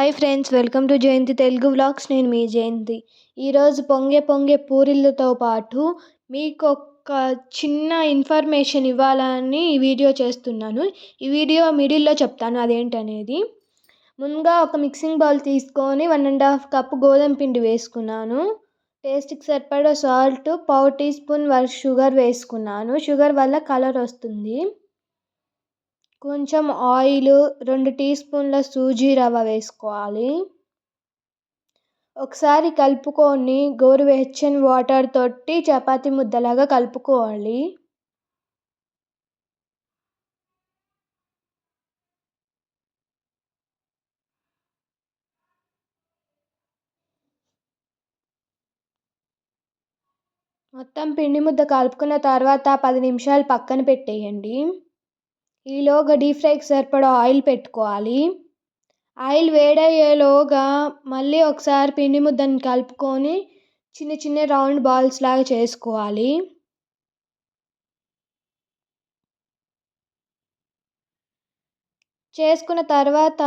Hi friends welcome to Jayanthi Telugu vlogs నేను మీ జయంతి ఈరోజు పొంగే పొంగే పూరీలతో పాటు మీకు ఒక చిన్న ఇన్ఫర్మేషన్ ఇవ్వాలని ఈ వీడియో చేస్తున్నాను. ఈ వీడియో మిడిల్లో చెప్తాను అదేంటనేది. ముందుగా ఒక మిక్సింగ్ బౌల్ తీసుకొని వన్ అండ్ హాఫ్ కప్ గోధుమ పిండి వేసుకున్నాను. టేస్ట్కి సరిపడా సాల్ట్ పావు టీ స్పూన్ వరకు షుగర్ వేసుకున్నాను. షుగర్ వల్ల కలర్ వస్తుంది. కొంచెం ఆయిల్ రెండు టీ స్పూన్ల సూజీ రవ్వ వేసుకోవాలి. ఒకసారి కలుపుకొని గోరువెచ్చని వాటర్ తోటి చపాతి ముద్దలాగా కలుపుకోవాలి. మొత్తం పిండి ముద్ద కలుపుకున్న తర్వాత పది నిమిషాలు పక్కన పెట్టేయండి. ఈలోగా డీప్ ఫ్రైకి సరిపడా ఆయిల్ పెట్టుకోవాలి. ఆయిల్ వేడయ్యేలోగా మళ్ళీ ఒకసారి పిండి ముద్దను కలుపుకొని చిన్న చిన్న రౌండ్ బాల్స్ లాగా చేసుకోవాలి. చేసుకున్న తర్వాత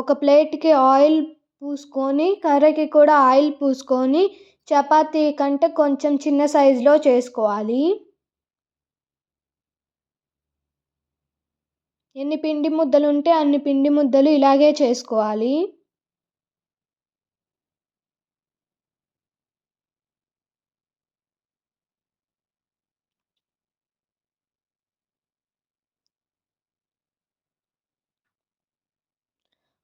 ఒక ప్లేట్కి ఆయిల్ పూసుకొని కర్రకి కూడా ఆయిల్ పూసుకొని చపాతీ కంటే కొంచెం చిన్న సైజులో చేసుకోవాలి. ఎన్ని పిండి ముద్దలు ఉంటే అన్ని పిండి ముద్దలు ఇలాగే చేసుకోవాలి.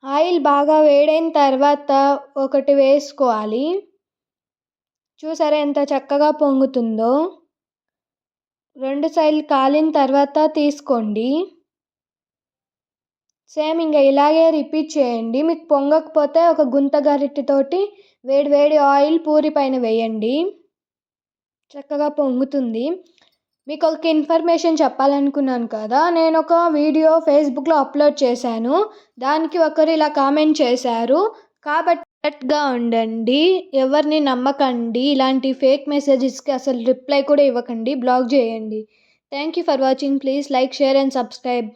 ఆయిల్ బాగా వేడైన తర్వాత ఒకటి వేసుకోవాలి. చూసారా ఎంత చక్కగా పొంగుతుందో. రెండు సైడ్లు కాలిన తర్వాత తీసుకోండి. సేమ్ ఇంకా ఇలాగే రిపీట్ చేయండి. మీకు పొంగకపోతే ఒక గుంత గరిటెతోటి వేడి వేడి ఆయిల్ పూరి పైన వేయండి. చక్కగా పొంగుతుంది. మీకు ఒక ఇన్ఫర్మేషన్ చెప్పాలనుకున్నాను కదా నేను ఒక వీడియో ఫేస్బుక్లో అప్లోడ్ చేశాను. దానికి ఒకరు ఇలా కామెంట్ చేశారు. కాబట్టి ఉండండి ఎవరిని నమ్మకండి ఇలాంటి ఫేక్ మెసేజెస్కి అసలు రిప్లై కూడా ఇవ్వకండి బ్లాక్ చేయండి. Thank you for watching please like share and subscribe